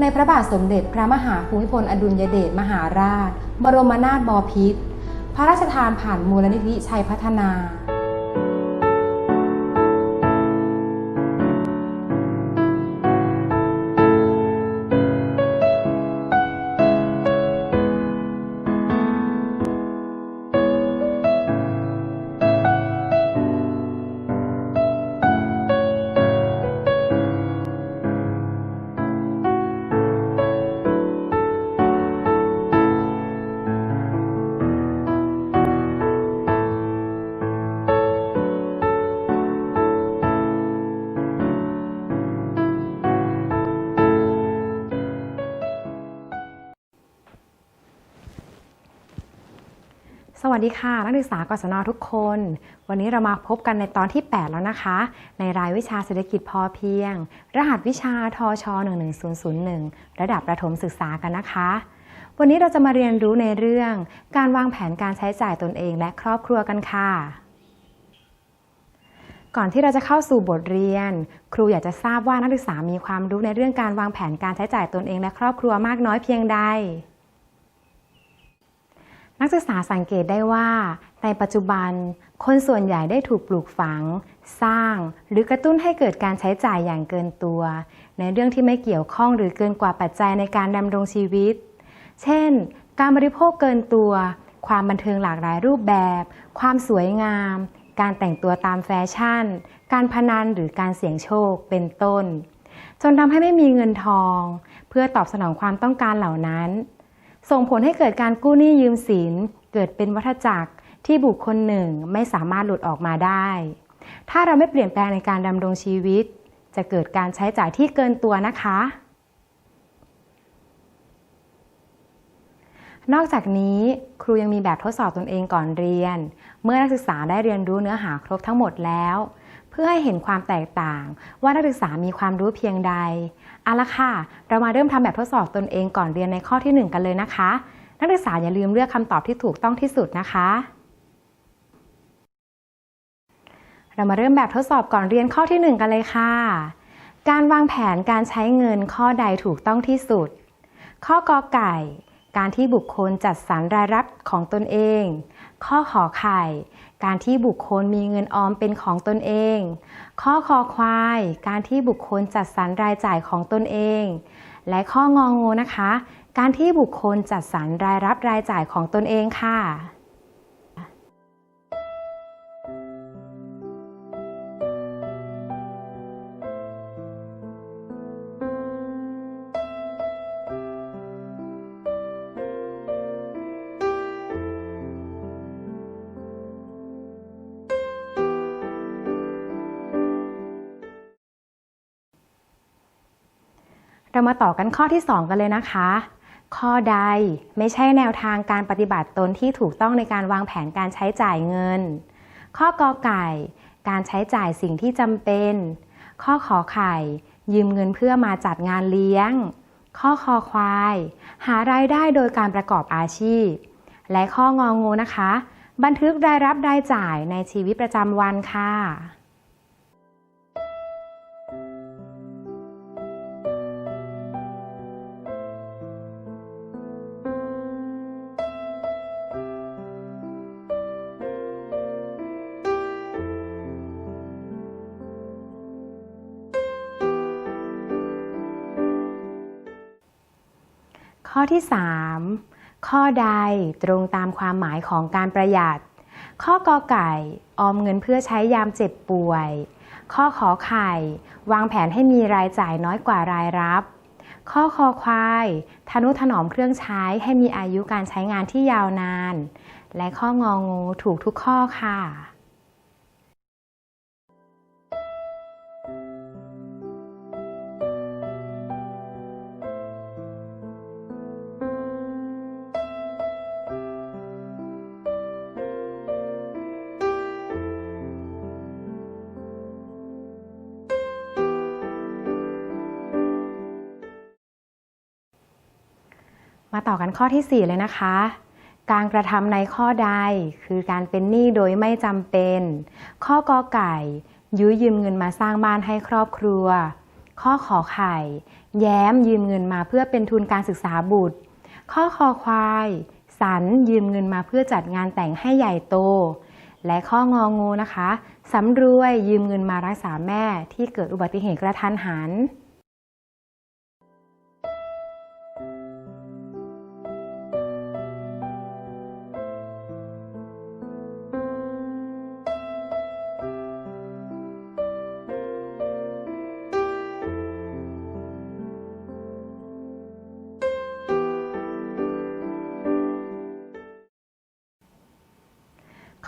ในพระบาทสมเด็จพระมหาภูมิพลอดุลยเดชมหาราช บรมนาถบพิตรพระราชทานผ่านมูลนิธิชัยพัฒนา วัสดีค่ะ นักศึกษากศนทุกคน วันนี้เรามาพบกันในตอนที่ 8 แล้วนะคะ ในรายวิชาเศรษฐกิจพอเพียง รหัสวิชาทช 11001 ระดับประถมศึกษากันนะคะ วันนี้เราจะมาเรียนรู้ในเรื่อง การวางแผนการใช้จ่ายตนเองและครอบครัวกันค่ะ ก่อนที่เราจะเข้าสู่บทเรียน ครูอยากจะทราบว่านักศึกษามีความรู้ในเรื่องการวางแผนการใช้จ่ายตนเองและครอบครัวมากน้อยเพียงใด นักศึกษาสังเกตได้ว่า ในปัจจุบัน คนส่วนใหญ่ได้ถูกปลูกฝัง สร้าง หรือกระตุ้นให้เกิดการใช้จ่ายอย่างเกินตัว ในเรื่องที่ไม่เกี่ยวข้องหรือเกินกว่าปัจจัยในการดำรงชีวิต เช่น การบริโภคเกินตัว ความบันเทิงหลากหลายรูปแบบ ความสวยงาม การแต่งตัวตามแฟชั่น การพนันหรือการเสี่ยงโชคเป็นต้น จนทำให้ไม่มีเงินทอง เพื่อตอบสนองความต้องการเหล่านั้น ส่งผลให้เกิดการกู้หนี้ยืมสิน เกิดเป็นวัฏจักรที่บุคคลหนึ่งไม่สามารถหลุดออกมาได้ ถ้าเราไม่เปลี่ยนแปลงในการดำรงชีวิต จะเกิดการใช้จ่ายที่เกินตัวนะคะ นอกจากนี้ครูยังมีแบบทดสอบตนเองก่อนเรียน เมื่อนักศึกษาได้เรียนรู้เนื้อหาครบทั้งหมดแล้ว เพื่อให้เห็นความแตกต่าง ว่านักศึกษามีความรู้เพียงใดเอาละค่ะ เรามาเริ่มทำแบบทดสอบตนเองก่อนเรียนในข้อที่ 1 กันเลยนะคะ นักศึกษาอย่าลืมเลือกคำตอบที่ถูกต้องที่สุดนะคะ เรามาเริ่มแบบทดสอบก่อนเรียนข้อที่ 1 กันเลยค่ะ การวางแผนการใช้เงินข้อใดถูกต้องที่สุด ข้อกอไก่การที่บุคคลจัดสรรรายรับของตนเอง ข้อขอไข่ การที่บุคคลมีเงินออมเป็นของตนเอง ข้อคอควาย การที่บุคคลจัดสรรรายจ่ายของตนเอง และข้ององูนะคะ การที่บุคคลจัดสรรรายรับรายจ่ายของตนเองค่ะ เรามาต่อกันข้อที่ 2 กันเลยนะคะ ข้อใดไม่ใช่แนวทางการปฏิบัติตนที่ถูกต้องในการวางแผนการใช้จ่ายเงิน ข้อกอไก่ การใช้จ่ายสิ่งที่จำเป็น ข้อขอไข่ ยืมเงินเพื่อมาจัดงานเลี้ยง ข้อคอควาย หารายได้โดยการประกอบอาชีพ และข้ององูนะคะ บันทึกรายรับรายจ่ายในชีวิตประจำวันค่ะ ข้อที่ 3 ข้อใดตรงตามความหมายของการประหยัด ข้อกอไก่ออมเงินเพื่อใช้ยามเจ็บป่วย ข้อขอไข่ วางแผนให้มีรายจ่ายน้อยกว่ารายรับ ข้อคอควายทนุถนอมเครื่องใช้ให้มีอายุการใช้งานที่ยาวนาน และข้ององูถูกทุกข้อค่ะ มาต่อกันข้อที่ 4 เลยนะคะ การกระทำในข้อใด คือการเป็นหนี้โดยไม่จำเป็น ข้อกอไก่ ยื้อยืมเงินมาสร้างบ้านให้ครอบครัว ข้อขอไข่ แย้มยืมเงินมาเพื่อเป็นทุนการศึกษาบุตร ข้อคอควาย สันยืมเงินมาเพื่อจัดงานแต่งให้ใหญ่โต และข้ององูนะคะสำรวยยืมเงินมารักษาแม่ที่เกิดอุบัติเหตุกระทันหัน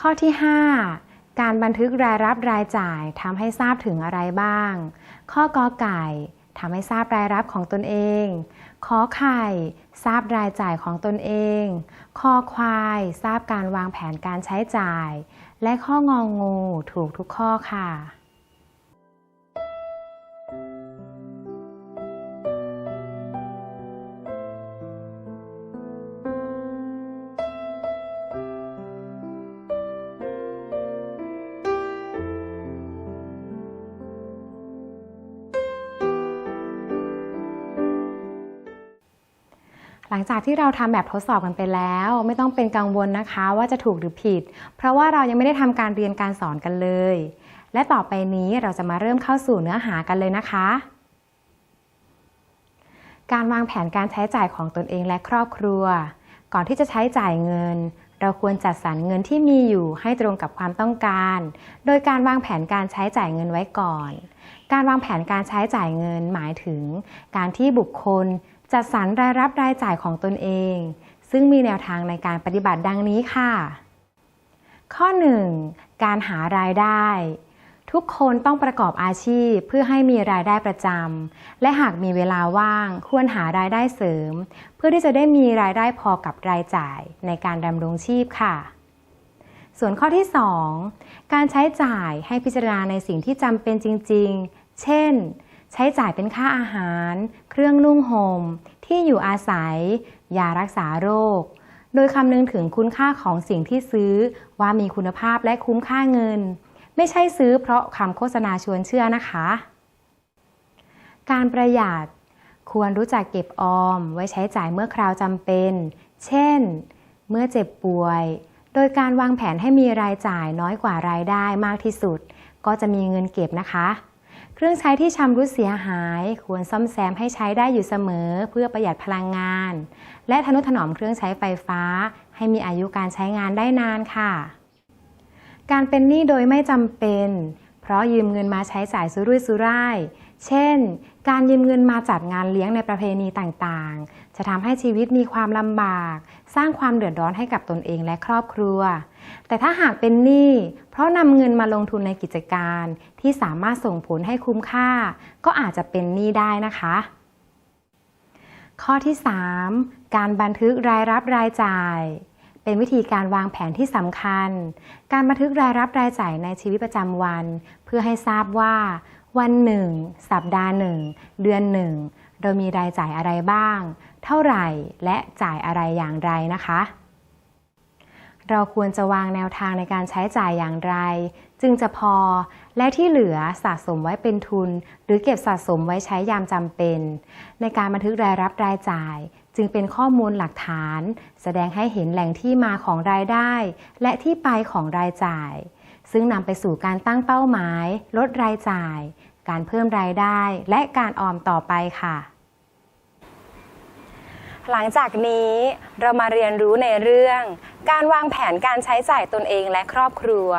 ข้อที่ 5 การบันทึกรายรับรายจ่ายทำให้ทราบถึงอะไรบ้าง ข้อกอไก่ทำให้ทราบรายรับของตนเอง ขอไข่ ทราบรายจ่ายของตนเอง คอควาย ทราบการวางแผนการใช้จ่าย และข้ององูถูกทุกข้อค่ะ จากที่เราทำแบบทดสอบกันไปแล้ว ไม่ต้องเป็นกังวลนะคะว่าจะถูกหรือผิด เพราะว่าเรายังไม่ได้ทำการเรียนการสอนกันเลย และต่อไปนี้เราจะมาเริ่มเข้าสู่เนื้อหากันเลยนะคะ การวางแผนการใช้จ่ายของตนเองและครอบครัว ก่อนที่จะใช้จ่ายเงิน เราควรจัดสรรเงินที่มีอยู่ให้ตรงกับความต้องการ โดยการวางแผนการใช้จ่ายเงินไว้ก่อน การวางแผนการใช้จ่ายเงินหมายถึง การที่บุคคล จัดสรรรายรับรายจ่ายของตนเอง ซึ่งมีแนวทางในการปฏิบัติดังนี้ค่ะ ข้อ 1. การหารายได้ ทุกคนต้องประกอบอาชีพเพื่อให้มีรายได้ประจำและหากมีเวลาว่างควรหารายได้เสริม เพื่อที่จะได้มีรายได้พอกับรายจ่ายในการดำรงชีพค่ะส่วนข้อที่ 2 การใช้จ่ายให้พิจารณาในสิ่งที่จำเป็นจริง ๆ เช่น ใช้จ่ายเป็นค่าอาหาร เครื่องนุ่งหม่ม ที่อยู่อาศัย ยารักษาโรค โดยคำนึงถึงคุณค่าของสิ่งที่ซื้อว่ามีคุณภาพและคุ้มค่าเงิน ไม่ใช่ซื้อเพราะคำโฆษณาชวนเชื่อนะคะ การประหยัด ควรรู้จักเก็บออม ไว้ใช้จ่ายเมื่อคราวจำเป็น เช่น เมื่อเจ็บป่วย โดยการวางแผนให้มีรายจ่ายน้อยกว่ารายได้มากที่สุด ก็จะมีเงินเก็บนะคะ เครื่องใช้ที่ชำรุดเสียหาย ควรซ่อมแซมให้ใช้ได้อยู่เสมอ เพื่อประหยัดพลังงาน และทนุถนอมเครื่องใช้ไฟฟ้า ให้มีอายุการใช้งานได้นานค่ะ การเป็นหนี้โดยไม่จำเป็น เพราะยืมเงินมาใช้จ่ายสุรุ่ยสุร่าย เช่น การยืมเงินมาจัดงานเลี้ยงในประเพณีต่างๆ จะทำให้ชีวิตมีความลำบาก สร้างความเดือดร้อนให้กับตนเองและครอบครัว แต่ถ้าหากเป็นหนี้เพราะนำเงินมาลงทุนในกิจการที่สามารถส่งผลให้คุ้มค่า ก็อาจจะเป็นหนี้ได้นะคะ ข้อที่ 3 การบันทึกรายรับรายจ่ายเป็นวิธีการวางแผนที่สำคัญ การบันทึกรายรับรายจ่ายในชีวิตประจำวัน เพื่อให้ทราบว่า วันหนึ่ง สัปดาห์หนึ่ง เดือนหนึ่ง เรามีรายจ่ายอะไรบ้าง เท่าไหร่และจ่ายอะไรอย่างไรนะคะ เราควรจะวางแนวทางในการใช้จ่ายอย่างไร จึงจะพอและที่เหลือสะสมไว้เป็นทุน หรือเก็บสะสมไว้ใช้ยามจำเป็น ในการบันทึกรายรับรายจ่าย จึงเป็นข้อมูลหลักฐาน แสดงให้เห็นแหล่งที่มาของรายได้ และที่ไปของรายจ่าย ซึ่งนำไปสู่การตั้งเป้าหมาย ลดรายจ่าย การเพิ่มรายได้ และการออมต่อไปค่ะ หลังจากนี้เรามาเรียนรู้ในเรื่อง การวางแผนการใช้จ่ายตนเองและครอบครัว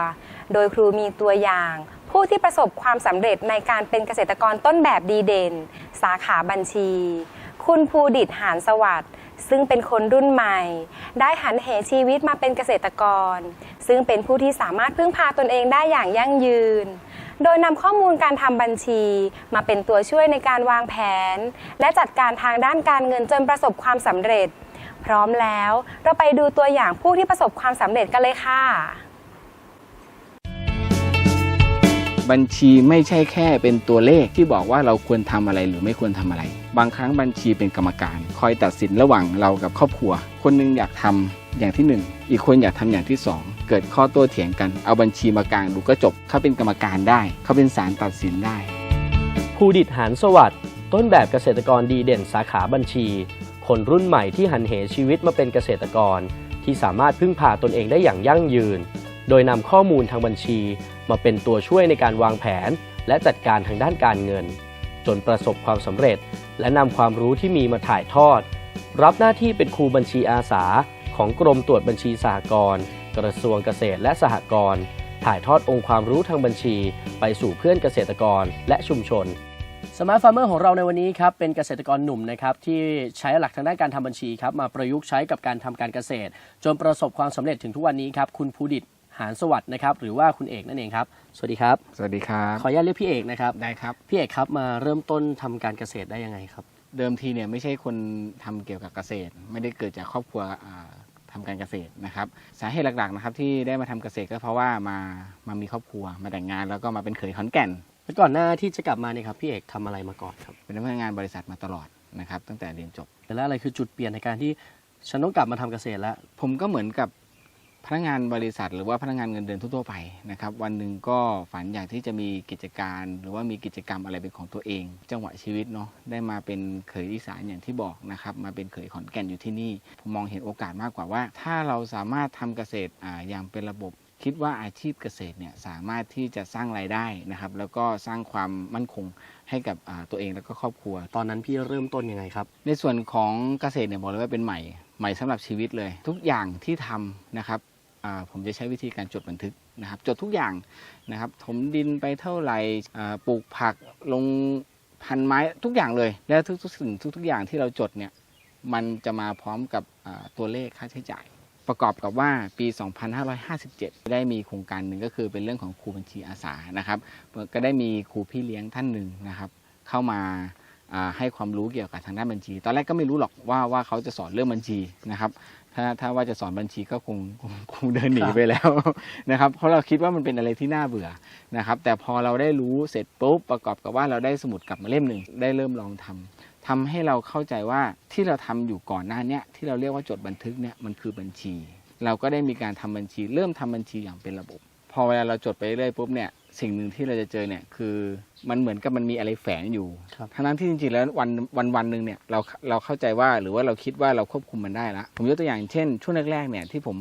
โดยครูมีตัวอย่าง ผู้ที่ประสบความสำเร็จในการเป็นเกษตรกรต้นแบบดีเด่น สาขาบัญชี คุณภูดิตหานสวัสดิ์ซึ่งเป็นคนรุ่นใหม่ ได้หันเหชีวิตมาเป็นเกษตรกร ซึ่งเป็นผู้ที่สามารถพึ่งพาตนเองได้อย่างยั่งยืน โดยนำข้อมูลการทำบัญชี มาเป็นตัวช่วยในการวางแผน และจัดการทางด้านการเงินจนประสบความสำเร็จ พร้อมแล้วเราไปดูตัวอย่างผู้ที่ประสบความสำเร็จกันเลยค่ะ บัญชีไม่ใช่แค่เป็นตัวเลขที่บอกว่าเราควรทำอะไรหรือไม่ควรทำอะไร บางครั้งบัญชีเป็นกรรมการ คอยตัดสินระหว่างเรากับครอบครัว คนหนึงอยากทำอย่างที่หนึ่งอีกคนอยากทำอย่างที่สองเกิดข้อโต้เถียงกัน เอาบัญชีมากลางดูก็จบ เขาเป็นกรรมการได้ เขาเป็นศาลตัดสินได้ภูดิตหานสวัสด์ต้นแบบเกษตรกรดีเด่นสาขาบัญชี คนรุ่นใหม่ที่หันเหชีวิตมาเป็นเกษตรกร ที่สามารถพึ่งพาตนเองได้อย่างยั่งยืน โดยนำข้อมูลทางบัญชี มาเป็นตัวช่วยในการวางแผน และจัดการทางด้านการเงิน จนประสบความสำเร็จ และนำความรู้ที่มีมาถ่ายทอด รับหน้าที่เป็นครูบัญชีอาสา ของกรมตรวจบัญชีสหกรณ์กระทรวงเกษตรและสหกรณ์ถ่ายทอดองค์ความรู้ทางบัญชี ไปสู่เพื่อนเกษตรกรและชุมชนสมาร์ทฟาร์มเมอร์ของเราในวันนี้ครับเป็นเกษตรกรหนุ่มนะครับที่ใช้หลักทางด้านการทำบัญชีครับมาประยุกต์ใช้กับการทำการเกษตร จนประสบความสำเร็จถึงทุกวันนี้ครับคุณภูดิต หานสวัสดิ์นะครับ หรือว่าคุณเอกนั่นเองครับ สวัสดีครับ สวัสดีครับ ขออนุญาตเรียกพี่เอกนะครับ ได้ครับ พี่เอกครับมาเริ่มต้นทำการเกษตรได้ยังไงครับ เดิมทีเนี่ยไม่ใช่คนทำเกี่ยวกับเกษตร ไม่ได้เกิดจากครอบครัวอ่าทำการเกษตรนะครับ สาเหตุหลักๆนะครับที่ได้มาทำเกษตรก็เพราะว่ามามามีครอบครัวมาแต่งงาน แล้วก็มาเป็นเขยขอนแก่นแล้วก่อนหน้าที่จะกลับมาเนี่ยครับพี่เอกทำอะไรมาก่อนครับ เป็นพนักงานบริษัทมาตลอดนะครับตั้งแต่เรียนจบแล้วอะไรคือจุดเปลี่ยนในการที่ฉันต้องกลับมาทำเกษตรแล้ว ผมก็เหมือนกับ พนักงานบริษัท หรือว่าพนักงานเงินเดือนทั่วๆไปนะครับ วันหนึ่งก็ฝันอยากที่จะมีกิจการ หรือว่ามีกิจกรรมอะไรเป็นของตัวเอง จังหวะชีวิตเนาะได้มาเป็นเขยอีสานอย่างที่บอกนะครับ มาเป็นเขยขอนแก่นอยู่ที่นี่ ผมมองเห็นโอกาสมากกว่าว่า ถ้าเราสามารถทำเกษตรอ่าอย่างเป็นระบบคิดว่าอาชีพเกษตรเนี่ยสามารถที่จะสร้างรายได้นะครับ แล้วก็สร้างความมั่นคงให้กับอ่าตัวเองแล้วก็ครอบครัว ตอนนั้นพี่เริ่มต้นยังไงครับ ในส่วนของเกษตรเนี่ยบอกเลยว่าเป็นใหม่ใหม่สำหรับชีวิตเลย ทุกอย่างที่ทำนะครับอ่า ผมจะใช้วิธีการจดบันทึกนะครับ จดทุกอย่างนะครับ ถมดินไปเท่าไหร่ปลูกผักลงพันไม้ทุกอย่างเลย แล้วทุกๆสิ่งทุกๆอย่างที่เราจดเนี่ยมันจะมาพร้อมกับตัวเลขค่าใช้จ่าย ประกอบกับว่าปี 2557 ได้มีโครงการหนึ่งก็คือเป็นเรื่องของครูบัญชีอาสานะครับ ก็ได้มีครูพี่เลี้ยงท่านหนึ่งนะครับ เข้ามาให้ความรู้เกี่ยวกับทางด้านบัญชี ตอนแรกก็ไม่รู้หรอกว่าว่าเขาจะสอนเรื่องบัญชีนะครับ ถ้าถ้าว่าจะสอนบัญชีก็คงคงคงเดินหนีครับไปแล้วนะครับ เพราะเราคิดว่ามันเป็นอะไรที่น่าเบื่อนะครับ แต่พอเราได้รู้เสร็จปุ๊บประกอบกับว่าเราได้สมุดกลับมาเล่มหนึ่งได้เริ่มลองทำทำให้เราเข้าใจว่าที่เราทำอยู่ก่อนหน้าเนี้ยที่เราเรียกว่าจดบันทึกเนี่ยมันคือบัญชี เราก็ได้มีการทำบัญชี เริ่มทำบัญชีอย่างเป็นระบบ พอเวลาเราจดไปเรื่อยปุ๊บเนี่ย สิ่งหนึ่งที่เราจะเจอเนี่ยคือมันเหมือนกับมันมีอะไรแฝงอยู่ครับทั้งนั้นที่จริงๆแล้ววันวันวันหนึ่งเนี่ยเราเราเข้าใจว่าหรือว่าเราคิดว่าเราควบคุมมันได้ละผมยกตัวอย่างเช่น ช่วงแรกๆเนี่ยที่ผม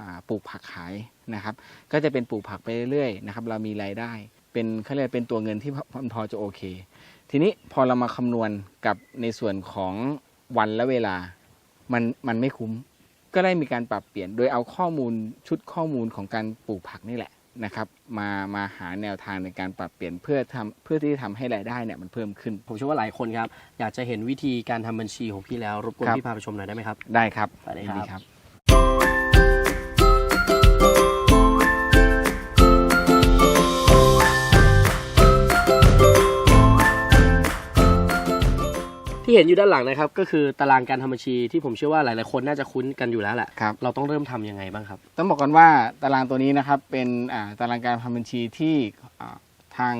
อ่าปลูกผักขายนะครับ ก็จะเป็นปลูกผักไปเรื่อยๆนะครับเรามีรายได้ เป็นเขาเรียกเป็นตัวเงินที่พอพอจะโอเค ทีนี้พอเรามาคำนวณกับในส่วนของวันและเวลามันมันไม่คุ้ม ก็ได้มีการปรับเปลี่ยน โดยเอาข้อมูลชุดข้อมูลของการปลูกผักนี่แหละ นะครับมามาหาแนวทางในการปรับเปลี่ยนเพื่อทำเพื่อที่จะทำให้รายได้เนี่ยมันเพิ่มขึ้น ผมเชื่อว่าหลายคนครับ อยากจะเห็นวิธีการทำบัญชีของพี่แล้ว รบกวนครับ พี่พาไปชมหน่อยได้ไหมครับ ได้ครับได้ครับ ยิน ที่เห็นอยู่ด้านหลังนะครับ ก็คือตารางการทำบัญชีที่ผมเชื่อว่าหลายๆคนน่าจะคุ้นกันอยู่แล้วแหละครับ เราต้องเริ่มทำยังไงบ้างครับ ต้องบอกกันว่าตารางตัวนี้นะครับเป็นอ่าตารางการทำบัญชีที่อ่าทาง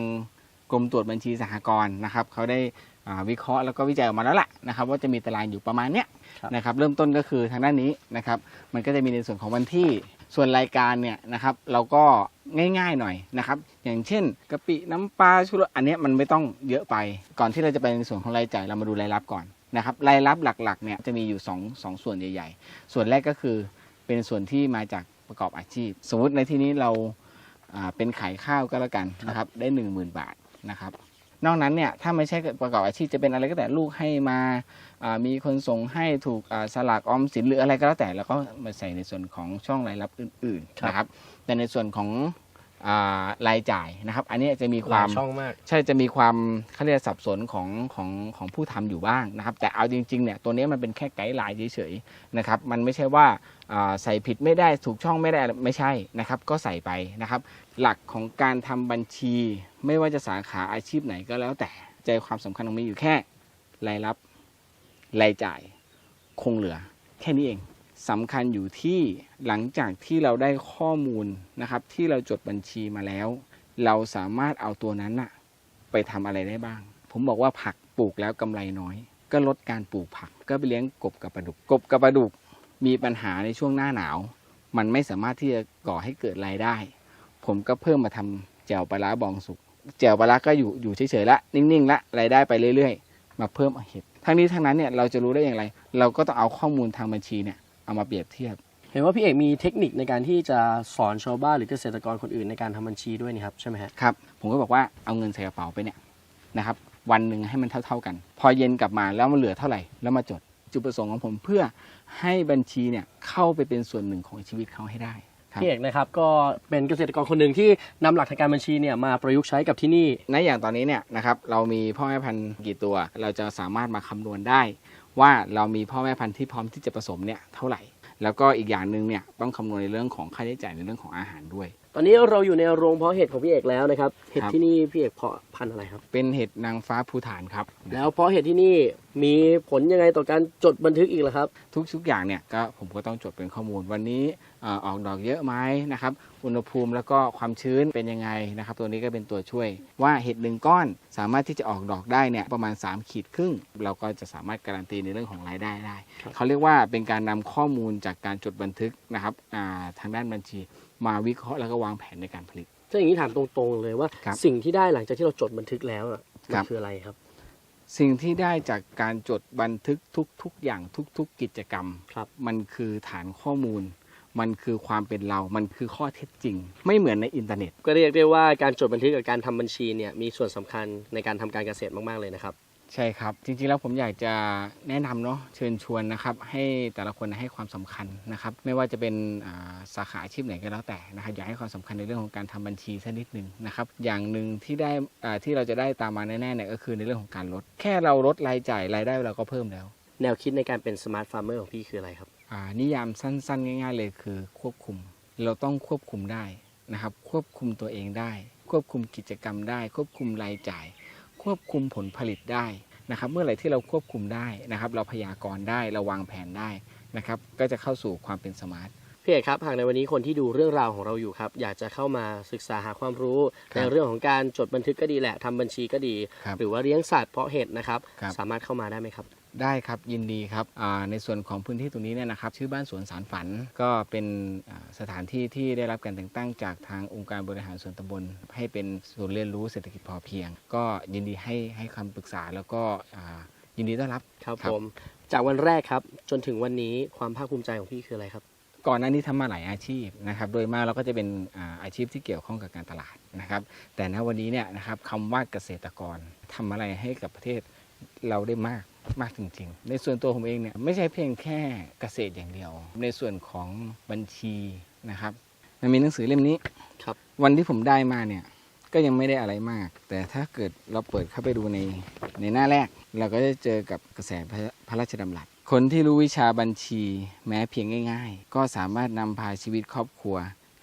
กรมตรวจบัญชีสหกรณ์นะครับเขาได้อ่าวิเคราะห์แล้วก็วิจัยออกมาแล้วล่ะนะครับ ว่าจะมีตารางอยู่ประมาณเนี้ยครับ นะครับ เริ่มต้นก็คือทางด้านนี้นะครับ มันก็จะมีในส่วนของวันที่ส่วนรายการเนี่ยนะครับ เราก็ ง่ายๆหน่อยนะครับ อย่างเช่นกะปิน้ำปลาชูรสอันนี้มันไม่ต้องเยอะไป ก่อนที่เราจะไปในส่วนของรายจ่ายเรามาดูรายรับก่อนนะครับรายรับหลักๆเนี่ยจะมีอยู่สองสองส่วนใหญ่ ๆ ส่วนแรกก็คือเป็นส่วนที่มาจากประกอบอาชีพ สมมุติในที่นี้เราเป็นขายข้าวก็แล้วกันนะครับได้ 1 0,000 บาทนะครับนอกนั้นเนี่ยถ้าไม่ใช่ประกอบอาชีพจะเป็นอะไรก็แต่ลูกให้มามีคนส่งให้ถูกสลากออมสินหรืออะไรก็แล้วแต่ แล้วก็มาใส่ในส่วนของช่องรายรับอื่นๆนะครับ แต่ในส่วนของอ่ารายจ่ายนะครับ อันนี้จะมีความช่องมาก ใช่จะมีความเขาเรียกสับสนของของของผู้ทำอยู่บ้างนะครับ แต่เอาจริงๆเนี่ยตัวนี้มันเป็นแค่ไกด์ไลน์เฉยๆนะครับมันไม่ใช่ว่าอ่าใส่ผิดไม่ได้ถูกช่องไม่ได้ไม่ใช่นะครับ ก็ใส่ไปนะครับ หลักของการทำบัญชี ไม่ว่าจะสาขาอาชีพไหนก็แล้วแต่ใจความสำคัญตรงนี้อยู่แค่รายรับรายจ่ายคงเหลือ แค่นี้เอง สำคัญอยู่ที่หลังจากที่เราได้ข้อมูลนะครับ ที่เราจดบัญชีมาแล้ว เราสามารถเอาตัวนั้นน่ะไปทำอะไรได้บ้าง ผมบอกว่าผักปลูกแล้วกำไรน้อย ก็ลดการปลูกผัก ก็ไปเลี้ยงกบกับปลาดุก กบกับปลาดุกมีปัญหาในช่วงหน้าหนาว มันไม่สามารถที่จะก่อให้เกิดรายได้ ผมก็เพิ่มมาทำแจ่วปลาร้าบองสุกแจ่วปลาร้าก็อยู่อยู่เฉยๆละนิ่งๆละรายได้ไปเรื่อยๆ มาเพิ่มเห็ดทั้งนี้ทั้งนั้นเนี่ยเราจะรู้ได้อย่างไร เราก็ต้องเอาข้อมูลทางบัญชีเนี่ย เอามาเปรียบเทียบ เห็นว่าพี่เอกมีเทคนิคในการที่จะสอนชาวบ้านหรือเกษตรกรคนอื่นในการทำบัญชีด้วยนี่ครับใช่ไหมฮะครับ ผมก็บอกว่าเอาเงินใส่กระเป๋าไปเนี่ยนะครับ วันหนึ่งให้มันเท่า ๆกัน พอเย็นกลับมาแล้วมันเหลือเท่าไหร่แล้วมาจดจุดประสงค์ของผมเพื่อให้บัญชีเนี่ยเข้าไปเป็นส่วนหนึ่งของชีวิตเขาให้ได้ครับ พี่เอกนะครับก็เป็นเกษตรกรคนหนึ่งที่นำหลักทางการบัญชีเนี่ยมาประยุกต์ใช้กับที่นี่ในอย่างตอนนี้เนี่ยนะครับเรามีพ่อแม่พันธุ์กี่ตัว เราจะสามารถมาคำนวณได้ ว่าเรามีพ่อแม่พันธุ์ที่พร้อมที่จะผสมเนี่ยเท่าไหร่ แล้วก็อีกอย่างหนึ่งเนี่ยต้องคำนวณในเรื่องของค่าใช้จ่ายในเรื่องของอาหารด้วย ตอนนี้เราอยู่ในโรงเพาะเห็ดของพี่เอกแล้วนะครับ เห็ดครับ ที่นี่พี่เอกเพาะพันธุ์อะไรครับ เป็นเห็ดนางฟ้าภูฐานครับ แล้วเพาะเห็ดที่นี่มีผลยังไงต่อการจดบันทึกอีกล่ะครับ ทุกๆอย่างเนี่ยก็ผมก็ต้องจดเป็นข้อมูลวันนี้เอ่อออกดอกเยอะไหมนะครับ อุณหภูมิแล้วก็ความชื้นเป็นยังไงนะครับ ตัวนี้ก็เป็นตัวช่วย ว่าเห็ดหนึ่งก้อนสามารถที่จะออกดอกได้เนี่ยประมาณ 3 ขีดครึ่ง เราก็จะสามารถการันตีในเรื่องของรายได้ได้ครับเขาเรียกว่าเป็นการนำข้อมูลจากการจดบันทึกนะครับอ่าทางด้านบัญชี มาวิเคราะห์แล้วก็วางแผนในการผลิตถ้าอย่างนี้ถามตรงๆเลยว่าครับสิ่งที่ได้หลังจากที่เราจดบันทึกแล้วอะมัครันบคืออะไรครับ สิ่งที่ได้จากการจดบันทึกทุก ๆ อย่างทุก ๆ กิจกรรมครับมันคือฐานข้อมูล มันคือความเป็นเรา มันคือข้อเท็จจริง ไม่เหมือนในอินเทอร์เน็ต ก็เรียกได้ว่าการจดบันทึกกับการทำบัญชีเนี่ยมีส่วนสำคัญในการทำการเกษตรมาก ๆ เลยนะครับ ใช่ครับ จริง ๆ แล้วผมอยากจะแนะนำเนาะเชิญชวนนะครับ ให้แต่ละคนให้ความสำคัญนะครับ ไม่ว่าจะเป็นอ่าสาขาอาชีพไหนก็แล้วแต่นะครับ อยากให้ความสำคัญในเรื่องของการทำบัญชีสักนิดหนึ่งนะครับ อย่างหนึ่งที่ได้อ่าที่เราจะได้ตามมาแน่ๆเนี่ยก็คือในเรื่องของการลด แค่เราลดรายจ่ายรายได้เราก็เพิ่มแล้ว แนวคิดในการเป็นสมาร์ทฟาร์มเมอร์ของพี่คืออะไรครับอ่า นิยามสั้น ๆ ง่าย ๆ เลยคือควบคุม เราต้องควบคุมได้นะครับ ควบคุมตัวเองได้ ควบคุมกิจกรรมได้ ควบคุมรายจ่าย ควบคุมผลผลิตได้นะครับ เมื่อไหร่ที่เราควบคุมได้นะครับ เราพยากรณ์ได้เราวางแผนได้นะครับ ก็จะเข้าสู่ความเป็นสมาร์ทพี่เอกครับหากในวันนี้คนที่ดูเรื่องราวของเราอยู่ครับ อยากจะเข้ามาศึกษาหาความรู้ครับในเรื่องของการจดบันทึกก็ดีแหละทำบัญชีก็ดีครับหรือว่าเลี้ยงสัตว์เพาะเห็ดนะครับครับสามารถเข้ามาได้ไหมครับ ได้ครับยินดีครับอ่าในส่วนของพื้นที่ตรงนี้เนี่ยนะครับ ชื่อบ้านสวนสารฝันก็เป็นอ่าสถานที่ที่ได้รับการแต่งตั้งจากทางองค์การบริหารส่วนตำบล ให้เป็นศูนย์เรียนรู้เศรษฐกิจพอเพียง ก็ยินดีให้ให้คำปรึกษาแล้วก็อ่ายินดีต้อนรับครับครับผมจากวันแรกครับจนถึงวันนี้ความภาคภูมิใจของพี่คืออะไรครับก่อนหน้านี้ทำมาหลายอาชีพนะครับโดยมากเราก็จะเป็นอาอาชีพที่เกี่ยวข้องกับการตลาดนะครับ แต่ณวันนี้เนี่ยนะครับคำว่าเกษตรกรทำอะไรให้กับประเทศ เราได้มากมากจริงๆ ในส่วนตัวผมเองเนี่ยไม่ใช่เพียงแค่เกษตรอย่างเดียว ในส่วนของบัญชีนะครับ มันมีหนังสือเล่มนี้ครับ วันที่ผมได้มาเนี่ยก็ยังไม่ได้อะไรมาก แต่ถ้าเกิดเราเปิดเข้าไปดูในในหน้าแรก เราก็จะเจอกับกระแสพระพระราชดำรัสคนที่รู้วิชาบัญชีแม้เพียงง่าย ๆ ก็สามารถนำพาชีวิตครอบครัว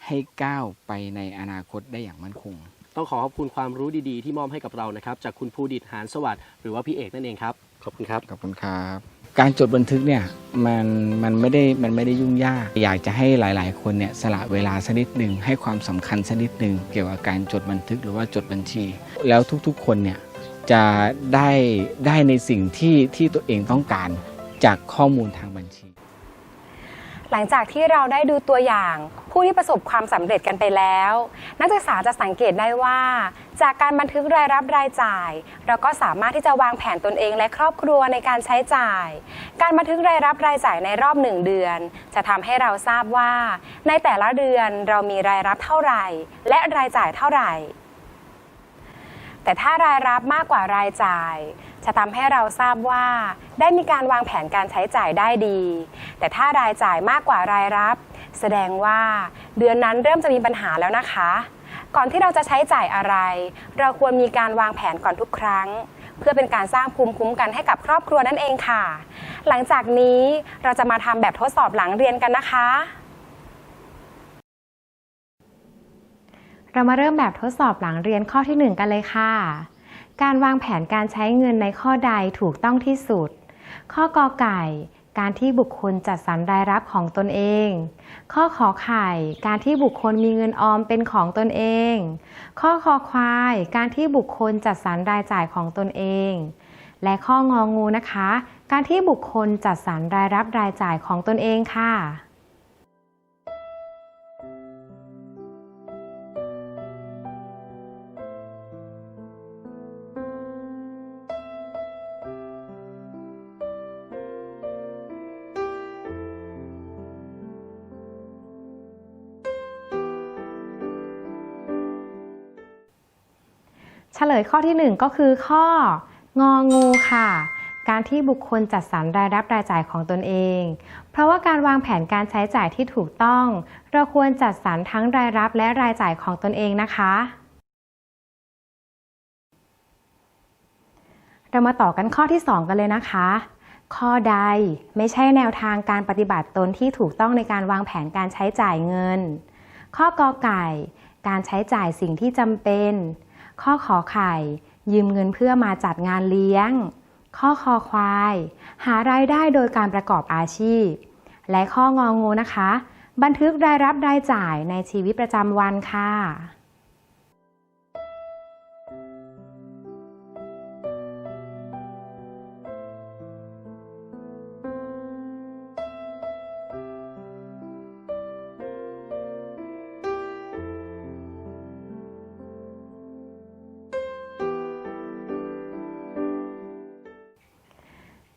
ให้ก้าวไปในอนาคตได้อย่างมั่นคง ต้องขอขอบคุณความรู้ดีๆ ที่มอบให้กับเรานะครับ จากคุณภูดิตหานสวัสดิ์หรือว่าพี่เอกนั่นเองครับ ขอบคุณครับ ขอบคุณครับ การจดบันทึกเนี่ยมันมันไม่ได้มันไม่ได้ยุ่งยาก อยากจะให้หลาย ๆ คนเนี่ยสละเวลาสักนิดหนึ่งให้ความสำคัญสักนิดหนึ่งเกี่ยวกับการจดบันทึกหรือว่าจดบัญชี แล้วทุกๆ คนเนี่ยจะได้ได้ในสิ่งที่ที่ตัวเองต้องการจากข้อมูลทางบัญชี หลังจากที่เราได้ดูตัวอย่างผู้ที่ประสบความสำเร็จกันไปแล้ว นักศึกษาจะสังเกตได้ว่า จากการบันทึกรายรับรายจ่าย เราก็สามารถที่จะวางแผนตนเองและครอบครัวในการใช้จ่าย การบันทึกรายรับรายจ่ายในรอบหนึ่งเดือน จะทำให้เราทราบว่า ในแต่ละเดือนเรามีรายรับเท่าไหร่ และรายจ่ายเท่าไหร่ แต่ถ้ารายรับมากกว่ารายจ่าย จะทำให้เราทราบว่า ได้มีการวางแผนการใช้จ่ายได้ดี แต่ถ้ารายจ่ายมากกว่ารายรับ แสดงว่าเดือนนั้นเริ่มจะมีปัญหาแล้วนะคะ ก่อนที่เราจะใช้จ่ายอะไร เราควรมีการวางแผนก่อนทุกครั้ง เพื่อเป็นการสร้างภูมิคุ้มกันให้กับครอบครัวนั่นเองค่ะ หลังจากนี้เราจะมาทำแบบทดสอบหลังเรียนกันนะคะ เรามาเริ่มแบบทดสอบหลังเรียนข้อที่ 1 กันเลยค่ะ การวางแผนการใช้เงินในข้อใดถูกต้องที่สุด ข้อกอไก่ การที่บุคคลจัดสรรรายรับของตนเอง ข้อขอไข่ การที่บุคคลมีเงินออมเป็นของตนเอง ข้อคอควาย การที่บุคคลจัดสรรรายจ่ายของตนเอง และข้ององูนะคะ การที่บุคคลจัดสรรรายรับรายจ่ายของตนเองค่ะ เฉลยข้อที่ 1 ก็คือข้ององูค่ะ การที่บุคคลจัดสรรรายรับรายจ่ายของตนเอง เพราะว่าการวางแผนการใช้จ่ายที่ถูกต้อง เราควรจัดสรรทั้งรายรับและรายจ่ายของตนเองนะคะ เรามาต่อกันข้อที่ 2 กันเลยนะคะ ข้อใดไม่ใช่แนวทางการปฏิบัติตนที่ถูกต้องในการวางแผนการใช้จ่ายเงิน ข้อกอไก่ การใช้จ่ายสิ่งที่จำเป็น ข้อขอไข่ ยืมเงินเพื่อมาจัดงานเลี้ยง ข้อคอควาย หารายได้โดยการประกอบอาชีพ และข้ององูนะคะ บันทึกรายรับรายจ่ายในชีวิตประจำวันค่ะ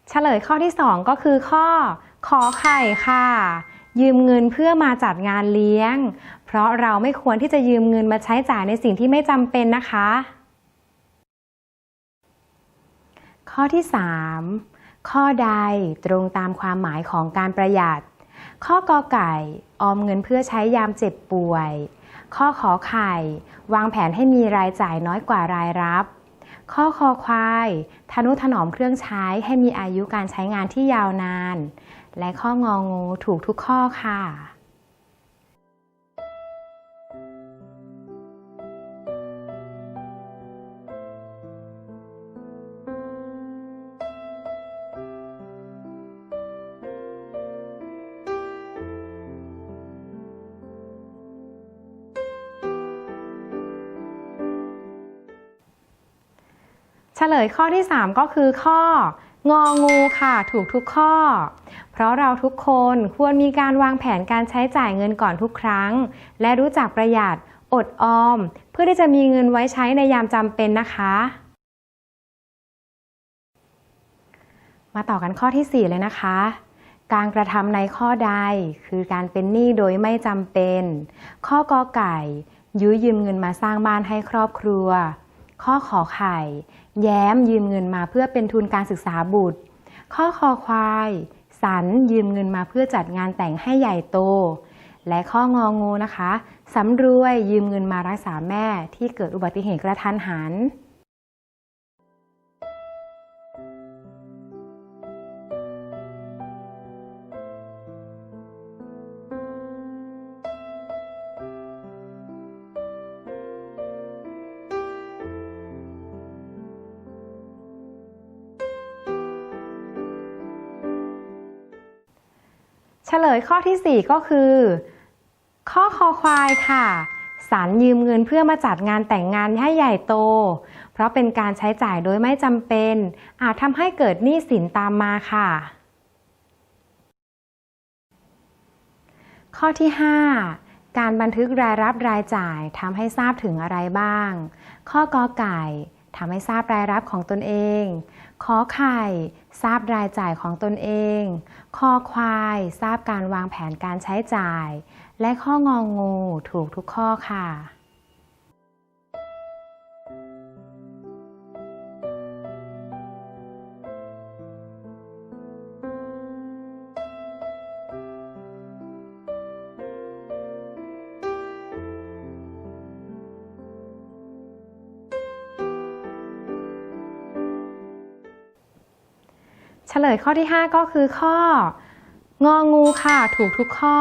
เฉลยข้อที่ 2 ก็คือข้อขอไข่ค่ะ ยืมเงินเพื่อมาจัดงานเลี้ยง เพราะเราไม่ควรที่จะยืมเงินมาใช้จ่ายในสิ่งที่ไม่จำเป็นนะคะ ข้อที่ 3 ข้อใดตรงตามความหมายของการประหยัด ข้อกอไก่ ออมเงินเพื่อใช้ยามเจ็บป่วย ข้อขอไข่ วางแผนให้มีรายจ่ายน้อยกว่ารายรับ ข้อคอควายทนุถนอมเครื่องใช้ให้มีอายุการใช้งานที่ยาวนาน และข้ององูถูกทุกข้อค่ะ เฉลยข้อที่ 3 ก็คือข้ององูค่ะ ถูกทุกข้อ เพราะเราทุกคนควรมีการวางแผนการใช้จ่ายเงินก่อนทุกครั้ง และรู้จักประหยัด อดออม เพื่อที่จะมีเงินไว้ใช้ในยามจำเป็นนะคะ มาต่อกันข้อทีสี่4 เลยนะคะ การกระทำในข้อใด คือการเป็นหนี้โดยไม่จำเป็น ข้อกอไก่ ยื้อยืมเงินมาสร้างบ้านให้ครอบครัว ข้อขอไข่ แย้มยืมเงินมาเพื่อเป็นทุนการศึกษาบุตร ข้อคอควาย สันยืมเงินมาเพื่อจัดงานแต่งให้ใหญ่โต และข้ององูนะคะสำรวยยืมเงินมารักษาแม่ที่เกิดอุบัติเหตุกระทันหัน ลยข้อทีสี่ 4 ก็คือ ข้อคอควายค่ะสารยืมเงินเพื่อมาจัดงานแต่งงานให้ใหญ่โต เพราะเป็นการใช้จ่ายโดยไม่จำเป็น อาจทำให้เกิดหนี้สินตามมาค่ะ ข้อที่ 5 การบันทึกรายรับรายจ่ายทำให้ทราบถึงอะไรบ้าง ข้อกอไก่ ทำให้ทราบรายรับของตนเอง ขอไข่ ทราบรายจ่ายของตนเองคอควาย ทราบการวางแผนการใช้จ่าย และข้ององงูถูกทุกข้อค่ะ ลยข้อที่ 5 ก็คือข้อ งองูค่ะ ถูกทุกข้อ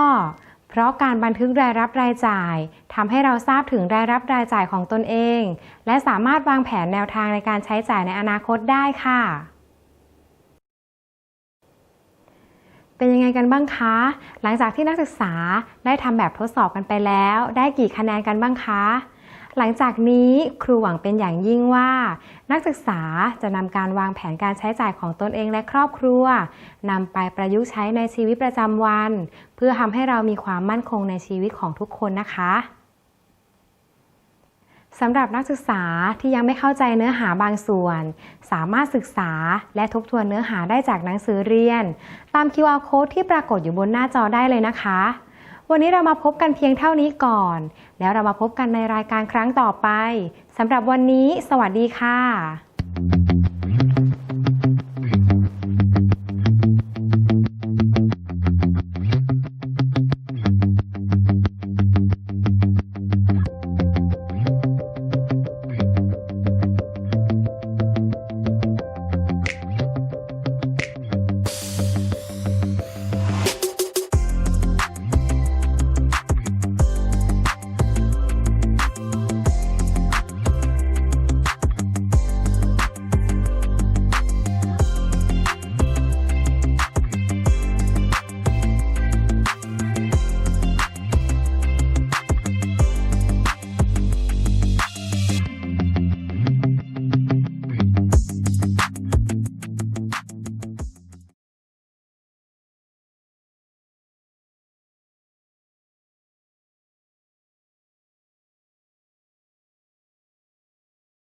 เพราะการบันทึกรายรับรายจ่ายทำให้เราทราบถึงรายรับรายจ่ายของตนเอง และสามารถวางแผนแนวทางในการใช้จ่ายในอนาคตได้ค่ะเป็นยังไงกันบ้างคะ หลังจากที่นักศึกษาได้ทำแบบทดสอบกันไปแล้ว ได้กี่คะแนนกันบ้างคะ หลังจากนี้ครูหวังเป็นอย่างยิ่งว่า นักศึกษาจะนำการวางแผนการใช้จ่ายของตนเองและครอบครัวนำไปประยุกต์ใช้ในชีวิตประจำวัน เพื่อทำให้เรามีความมั่นคงในชีวิตของทุกคนนะคะสำหรับนักศึกษาที่ยังไม่เข้าใจเนื้อหาบางส่วน สามารถศึกษาและทบทวนเนื้อหาได้จากหนังสือเรียน ตาม QR code ที่ปรากฏอยู่บนหน้าจอได้เลยนะคะ วันนี้เรามาพบกันเพียงเท่านี้ก่อน แล้วเรามาพบกันในรายการครั้งต่อไปสำหรับวันนี้ สวัสดีค่ะ